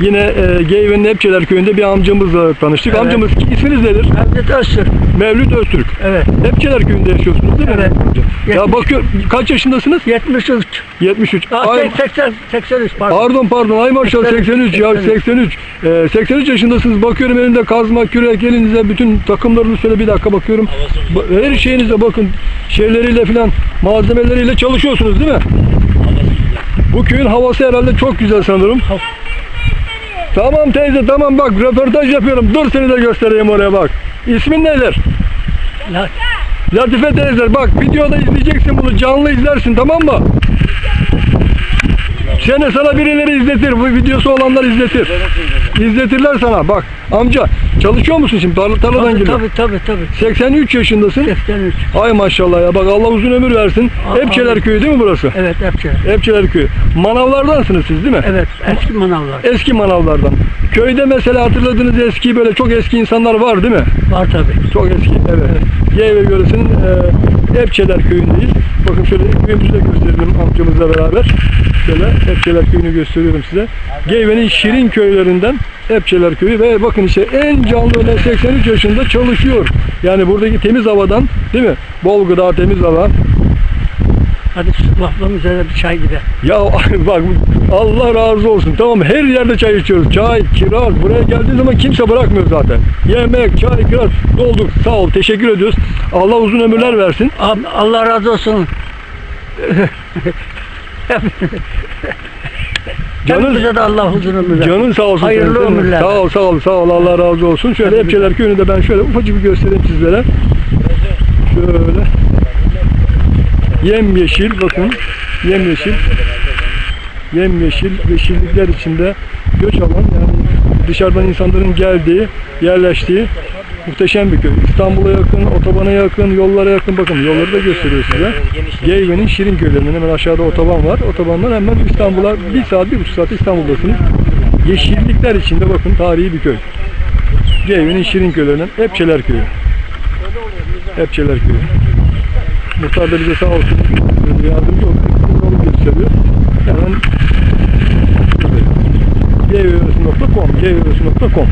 Yine e, Geyve'nin Epçeler köyünde bir amcamızla tanıştık. Evet. Amcamız isminiz nedir? Mevlüt Öztürk. Mevlüt Öztürk. Evet. Epçeler köyünde yaşıyorsunuz değil mi? Evet. Ya bakıyor kaç yaşındasınız? 73. 73. Aa, Ay, 80, 83 pardon. pardon pardon ay maşallah 83, 83 ya 83. 83. Ee, 83 yaşındasınız. Bakıyorum elinde kazma, kürek elinize bütün takımlarınız şöyle bir dakika bakıyorum. Ba- Her şeyinize bakın. Şeyleriyle filan malzemeleriyle çalışıyorsunuz değil mi? Bu köyün havası herhalde çok güzel sanırım. Tamam teyze tamam bak röportaj yapıyorum. Dur seni de göstereyim oraya bak. İsmin nedir? La- Latife teyze bak videoda izleyeceksin bunu canlı izlersin tamam mı? Seni sana birileri izletir. Bu videosu olanlar izletir. İzletirler sana. Bak amca çalışıyor musun şimdi? Tarla, tarladan Tabii, geliyor. tabii tabii tabii. 83 yaşındasın. 83. Ay maşallah ya. Bak Allah uzun ömür versin. A- Epçeler köyü değil mi burası? Evet hepsi. Epçeler köyü. Manavlardansınız siz değil mi? Evet eski manavlar. Eski manavlardan. Köyde mesela hatırladığınız eski böyle çok eski insanlar var değil mi? Var tabii. Çok eski. Evet. Geyve Yöresi'nin e, Epçeler köyündeyiz. Bakın şöyle köyümüzü de gösterelim amcamızla beraber. Şöyle Epçeler köyünü gösteriyorum size. Geyve'nin şirin köylerinden Epçeler köyü ve bakın işte en canlı olan 83 yaşında çalışıyor. Yani buradaki temiz havadan değil mi? Bol gıda, temiz hava. Hadi vahvanın üzerine bir çay gider. Ya bak Allah razı olsun. Tamam her yerde çay içiyoruz. Çay, kiraz. Buraya geldiği zaman kimse bırakmıyor zaten. Yemek, çay, kiraz. Dolduk. Sağ ol. Teşekkür ediyoruz. Allah uzun ömürler versin. Allah razı olsun. Canın, Hepimize de Allah huzur ömür versin. canın sağ olsun. Hayırlı teyzem. ömürler. Sağ ol, sağ ol, sağ ol. Allah razı olsun. Şöyle Hadi Epçeler Köyü'nü de ben şöyle ufacık bir göstereyim sizlere. Şöyle. Yemyeşil bakın. Yemyeşil. Yemyeşil yeşillikler içinde göç alan yani dışarıdan insanların geldiği, yerleştiği muhteşem bir köy. İstanbul'a yakın, otobana yakın, yollara yakın. Bakın yolları da gösteriyor size. Geyve'nin Şirin köylerinden hemen aşağıda otoban var. Otobandan hemen İstanbul'a bir saat, bir buçuk saat İstanbul'dasınız. Yeşillikler içinde bakın tarihi bir köy. Geyve'nin Şirin köylerinden Epçeler köyü. Epçeler köyü. Muhtar da bize sağ olsun yardımcı oldu. Yolu gösteriyor. Hemen geyveöresi.com geyveöresi.com